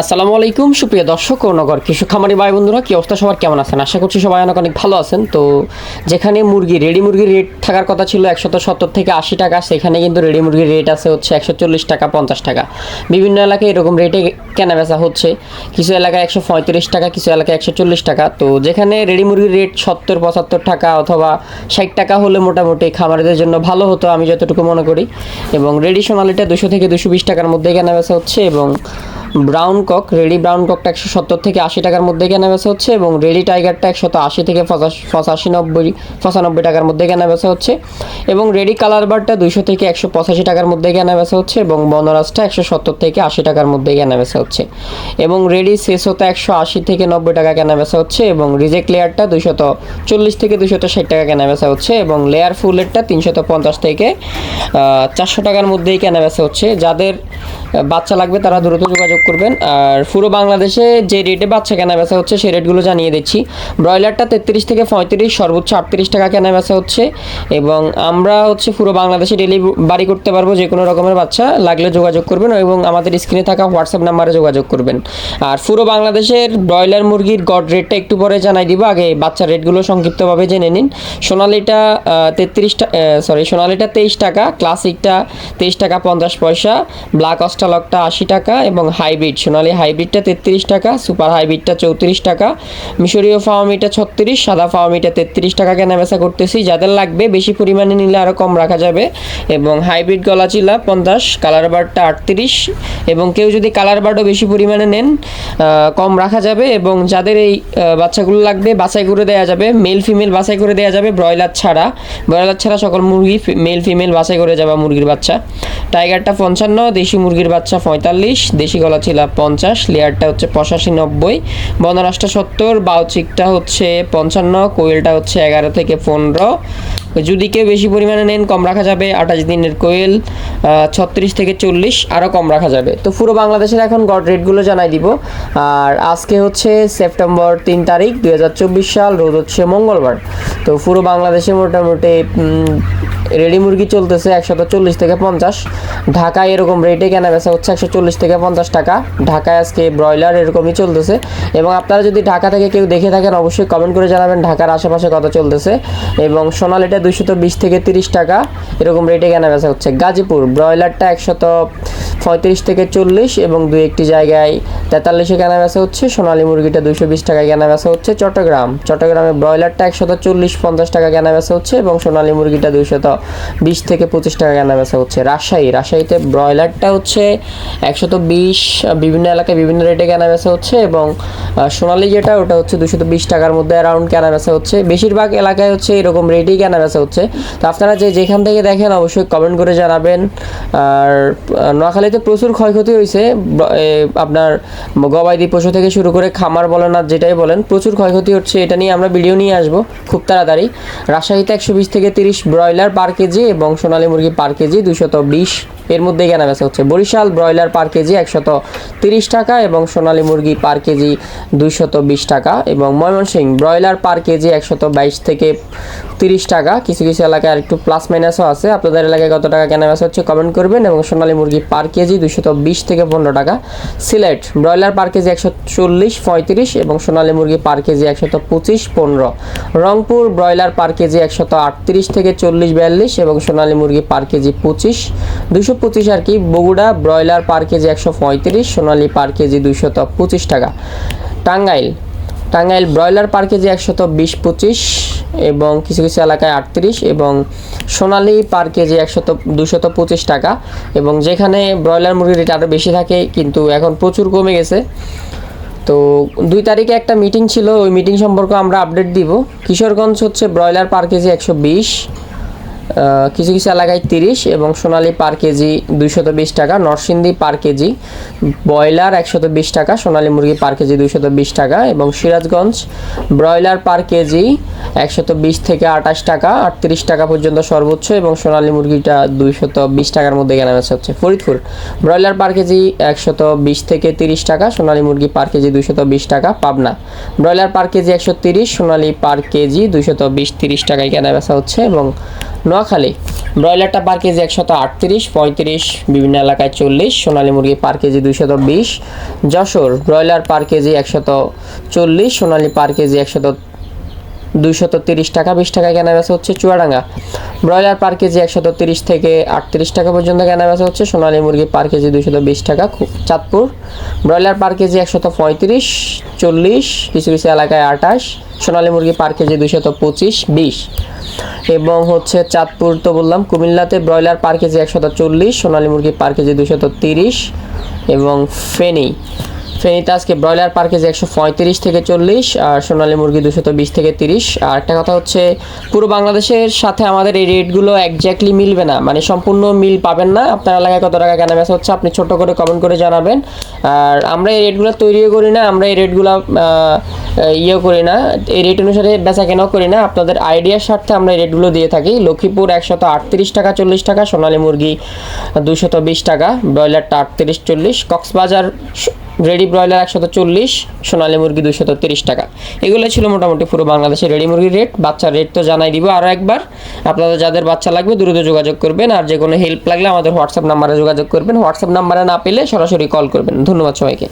আসসালামু আলাইকুম, সুপ্রিয় দর্শক ও নগর কৃষক খামারি ভাই বন্ধুরা, কি অবস্থা? সবার কেমন আছেন? আশা করছি সবাই অনেক অনেক ভালো আছেন। তো যেখানে মুরগি রেডি মুরগির রেট থাকার কথা ছিল একশত সত্তর থেকে আশি টাকা, সেখানে কিন্তু রেডি মুরগির রেট আছে হচ্ছে একশো চল্লিশ টাকা, পঞ্চাশ টাকা। বিভিন্ন এলাকায় এরকম রেটে কেনা বেচা হচ্ছে। কিছু এলাকায় একশো পঁয়ত্রিশ টাকা, কিছু এলাকায় একশো চল্লিশ টাকা। তো যেখানে রেডি মুরগির রেট সত্তর, পঁচাত্তর টাকা অথবা ষাট টাকা হলে মোটামুটি খামারিদের জন্য ভালো হতো, আমি যতটুকু মনে করি। এবং রেডি সোনালিটা দুশো থেকে দুশো বিশ টাকার মধ্যে কেনা বেচা হচ্ছে এবং ব্রাউন কক, রেডি ব্রাউন ককটা একশো সত্তর থেকে আশি টাকার মধ্যে কেনা বেচা হচ্ছে এবং রেডি টাইগারটা একশত আশি থেকে পঁচাশি নব্বই পঁচানব্বই টাকার মধ্যে কেনা বেচা হচ্ছে এবং রেডি কালার বারটা দুইশো থেকে একশো পঁচাশি টাকার মধ্যে কেনা বেচা হচ্ছে এবং বনরাজটা একশো সত্তর থেকে আশি টাকার মধ্যে কেনা বেচা হচ্ছে এবং রেডি শেষতে একশো আশি থেকে নব্বই টাকা কেনা বেচা হচ্ছে এবং রিজেক্ট লেয়ারটা দুইশত চল্লিশ থেকে দুইশত ষাট টাকা কেনা বেচা হচ্ছে এবং লেয়ার ফুলেরটা তিনশত পঞ্চাশ থেকে চারশো টাকার মধ্যেই কেনা বেচা হচ্ছে। যাদের বাচ্চা লাগবে, তারা দ্রুত যোগাযোগ করবেন। আর পুরো বাংলাদেশে যে রেটে বাচ্চা কেনা বেচা হচ্ছে সেই রেটগুলো জানিয়ে দিচ্ছি। ব্রয়লারটা তেত্রিশ থেকে পঁয়ত্রিশ, সর্বোচ্চ আটত্রিশ টাকা কেনা বেচা হচ্ছে। এবং আমরা হচ্ছে পুরো বাংলাদেশে ডেলিভারি করতে পারব যে কোনো রকমের বাচ্চা, লাগলে যোগাযোগ করবেন এবং আমাদের স্ক্রিনে থাকা হোয়াটসঅ্যাপ নাম্বারে যোগাযোগ করবেন। আর পুরো বাংলাদেশের ব্রয়লার মুরগির গড রেটটা একটু পরে জানাই দিব, আগে বাচ্চার রেটগুলো সংক্ষিপ্তভাবে জেনে নিন। সোনালিটা তেত্রিশ সরি সোনালিটা তেইশ টাকা ক্লাসিকটা তেইশ টাকা পঞ্চাশ পয়সা ব্ল্যাক অস্টালকটা আশি টাকা এবং হাইব্রিড, সোনালি হাইব্রিডটা তেত্রিশ টাকা, সুপার হাইব্রিডটা চৌত্রিশ টাকা, মিশরীয় ফাওয়ামিটা ছত্রিশ, সাদা ফাওয়ামিটা তেত্রিশ টাকা কেনা বেচা করতেছি। যাদের লাগবে বেশি পরিমাণে নিলে আরও কম রাখা যাবে। এবং হাইব্রিড গলাচিলা পঞ্চাশ, কালার বারটা আটত্রিশ এবং কেউ যদি কালার বারও বেশি পরিমাণে নেন কম রাখা যাবে এবং যাদের এই বাচ্চাগুলো লাগবে বাছাই করে দেওয়া যাবে, মেল ফিমেল বাছাই করে দেওয়া যাবে, ব্রয়লার ছাড়া। ব্রয়লার ছাড়া সকল মুরগি মেল ফিমেল বাছাই করে যাবে মুরগির বাচ্চা। টাইগারটা পঞ্চান্ন, দেশি মুরগির বাচ্চা পঁয়তাল্লিশ, দেশি গলা ছিল পঞ্চাশ, লেয়ারটা হচ্ছে পঁচাশি নব্বই, বনরাসটা সত্তর বাউচিকটা হচ্ছে পঞ্চান্ন, কোয়েলটা হচ্ছে এগারো থেকে পনেরো। যদি কেউ বেশি পরিমাণে নেন, কম রাখা যাবে, আঠাশ দিনের কোয়েল ছত্রিশ থেকে চল্লিশ আরও কম রাখা যাবে। তো পুরো বাংলাদেশের এখন গড রেটগুলো জানাই দিব। আর আজকে হচ্ছে সেপ্টেম্বর তিন তারিখ, দুই হাজার চব্বিশ সাল রোদ হচ্ছে মঙ্গলবার। তো পুরো বাংলাদেশে মোটামুটি রেডি মুরগি চলতেছে একশত চল্লিশ থেকে পঞ্চাশ। ঢাকায় এরকম রেটে কেনা বেচা হচ্ছে একশো চল্লিশ থেকে পঞ্চাশ টাকা। ঢাকায় আজকে ব্রয়লার এরকমই চলতেছে। এবং আপনারা যদি ঢাকা থেকে কেউ দেখে থাকেন, অবশ্যই কমেন্ট করে জানাবেন ঢাকার আশেপাশে কত চলতেছে। এবং সোনালিটা দুইশত বিশ থেকে তিরিশ টাকা। এরকম রেটে কেনা বেচা হচ্ছে। গাজীপুর ব্রয়লারটা একশত পঁয়ত্রিশ থেকে চল্লিশ এবং দু একটি জায়গায় তেতাল্লিশে কেনা বেচা হচ্ছে, সোনালী মুরগিটা দুশো বিশ টাকায় কেনা বেচা হচ্ছে চট্টগ্রাম। চট্টগ্রামে ব্রয়লারটা একশত চল্লিশ পঞ্চাশ টাকা কেনা বেচা হচ্ছে এবং সোনালী মুরগিটা দুইশত বিশ থেকে পঁচিশ টাকা কেনা বেচা হচ্ছে। রাজশাহী, রাজশাহীতে ব্রয়লারটা হচ্ছে একশত বিশ, বিভিন্ন এলাকায় বিভিন্ন রেটে কেনা বেচা হচ্ছে এবং সোনালী যেটা, ওটা হচ্ছে দুশত বিশ টাকার মধ্যে অ্যারাউন্ড কেনা বেচা হচ্ছে। বেশিরভাগ এলাকায় হচ্ছে এরকম রেটেই কেনা বেচা হচ্ছে। তো আপনারা যে যেখান থেকে দেখেন অবশ্যই কমেন্ট করে জানাবেন। আর নোয়াখালীতে প্রচুর ক্ষয়ক্ষতি হয়েছে। আপনার গবাদি পশু থেকে শুরু করে খামার বলেন আর যেটাই বলেন, প্রচুর ক্ষয়ক্ষতি হচ্ছে, এটা নিয়ে আমরা ভিডিও নিয়ে আসব খুব তাড়াতাড়ি। রাজশাহীতে একশো বিশ থেকে তিরিশ ব্রয়লার পার কেজি এবং সোনালী মুরগি পার কেজি দুশত বিশ। এর মধ্যে কেনা বেচা হচ্ছে। বরিশাল ব্রয়লার পার কেজি একশত তিরিশ টাকা এবং সোনালী মুরগি পার কেজি দুইশত বিশ টাকা এবং ময়মনসিংহ ব্রয়লার পার কেজি একশত বাইশ থেকে তিরিশ টাকা। কিছু কিছু এলাকায় একটু প্লাস মাইনাসও আছে। আপনাদের এলাকায় কত টাকা কেনা বেচা হচ্ছে কমেন্ট করবেন এবং সোনালী মুরগি পার কেজি দুশত বিশ থেকে পনেরো টাকা। সিলেট, ব্রয়লার পার কেজি একশো চল্লিশ, পঁয়ত্রিশ এবং সোনালী মুরগি পার কেজি একশত পঁচিশ, পনেরো। রংপুর, ব্রয়লার পার কেজি একশত আটত্রিশ থেকে চল্লিশ, বিয়াল্লিশ এবং সোনালী মুরগি পার কেজি পঁচিশ। দুশো পঁচিশ আর কি, বগুড়া, ব্রয়লার পার কেজি একশো পঁয়ত্রিশ, সোনালী পার কেজি দুশত পঁচিশ টাকা। Tangail Tangail broiler per KG একশত বিশ, পঁচিশ এবং কিছু কিছু এলাকায় আটত্রিশ এবং সোনালি পার কেজি একশত দুশত পঁচিশ টাকা এবং যেখানে ব্রয়লার মুরগির রেট আরও বেশি থাকে কিন্তু এখন প্রচুর কমে গেছে। তো দুই তারিখে একটা মিটিং ছিল, ওই মিটিং সম্পর্কে আমরা আপডেট দিব। কিশোরগঞ্জ হচ্ছে ব্রয়লার পার কেজি একশো বিশ কিছু কিছু এলাকায় তিরিশ এবং সোনালী পার কেজি দুইশত বিশ টাকা, নরসিংদী পার কেজি, ব্রয়লার একশত বিশ টাকা, সোনালী মুরগি পার কেজি দুইশত বিশ টাকা এবং সিরাজগঞ্জ ব্রয়লার পার কেজি একশত বিশ থেকে আঠাশ টাকা, আটত্রিশ টাকা পর্যন্ত সর্বোচ্চ এবং সোনালী মুরগিটা দুইশত বিশ টাকার মধ্যে কেনা বেচা হচ্ছে। ফরিদপুর, ব্রয়লার পার কেজি একশত বিশ থেকে তিরিশ টাকা, সোনালী মুরগি পার কেজি দুইশত বিশ টাকা, পাবনা, ব্রয়লার পার কেজি একশো তিরিশ, সোনালী পার কেজি দুইশত বিশ, তিরিশ টাকায় কেনা বেচা হচ্ছে এবং নোয়াখালী। ব্রয়লারটা পার কেজি একশত আটত্রিশ, পঁয়ত্রিশ, বিভিন্ন এলাকায় চল্লিশ, সোনালী মুরগি পার কেজি দুইশত বিশ, যশোর ব্রয়লার পার কেজি একশত চল্লিশ, সোনালী পার কেজি একশত দুইশত তিরিশ টাকা, বিশ টাকা কেনা বেচা হচ্ছে চুয়াডাঙ্গা। ব্রয়লার পার কেজি একশত তিরিশ থেকে আটত্রিশ টাকা পর্যন্ত কেনা বেচা হচ্ছে। সোনালী মুরগি পার কেজি দুইশত বিশ টাকা চাঁদপুর। ব্রয়লার পার কেজি একশত পঁয়ত্রিশ, চল্লিশ, কিছু কিছু এলাকায় আটাশ সোনালী মুরগি পার কেজি দুইশত পঁচিশ, বিশ। এবং হচ্ছে চাঁদপুর তো বললাম, কুমিল্লাতে ব্রয়লার পার কেজি একশত চল্লিশ, সোনালী মুরগি পার কেজি দুশত তিরিশ এবং ফেনী। ফেনীতে আজকে ব্রয়লার পার কেজি একশো পঁয়ত্রিশ থেকে চল্লিশ, আর সোনালী মুরগি দুশত বিশ থেকে তিরিশ। আর একটা কথা হচ্ছে, পুরো বাংলাদেশের সাথে আমাদের এই রেটগুলো একজ্যাক্টলি মিলবে না। মানে সম্পূর্ণ মিল পাবেন না। আপনার এলাকায় কত টাকা কেনা বেচা হচ্ছে আপনি ছোট করে কমেন্ট করে জানাবেন। আর আমরা এই রেটগুলো তৈরিও করি না, আমরা এই রেটগুলো ইয়েও করি না। এই রেট অনুসারে বেচা কেনাও করি না। আপনাদের আইডিয়ার স্বার্থে আমরা এই রেটগুলো দিয়ে থাকি। লক্ষ্মীপুর একশত আটত্রিশ টাকা, চল্লিশ টাকা, সোনালী মুরগি দুশত বিশ টাকা, ব্রয়লারটা আটত্রিশ, চল্লিশ, কক্সবাজার রেডি ব্রয়লার একশত চল্লিশ, সোনালী মুরগি দুশত তিরিশ টাকা। এগুলো ছিল মোটামুটি পুরো বাংলাদেশের রেডি মুরগির রেট বাচ্চার রেট তো জানাই দিব আরও একবার। আপনাদের যাদের বাচ্চা লাগবে দ্রুত যোগাযোগ করবেন আর যে কোনো হেল্প লাগলে আমাদের হোয়াটসঅ্যাপ নাম্বারে যোগাযোগ করবেন। হোয়াটসঅ্যাপ নাম্বারে না পেলে সরাসরি কল করবেন। ধন্যবাদ সবাইকে।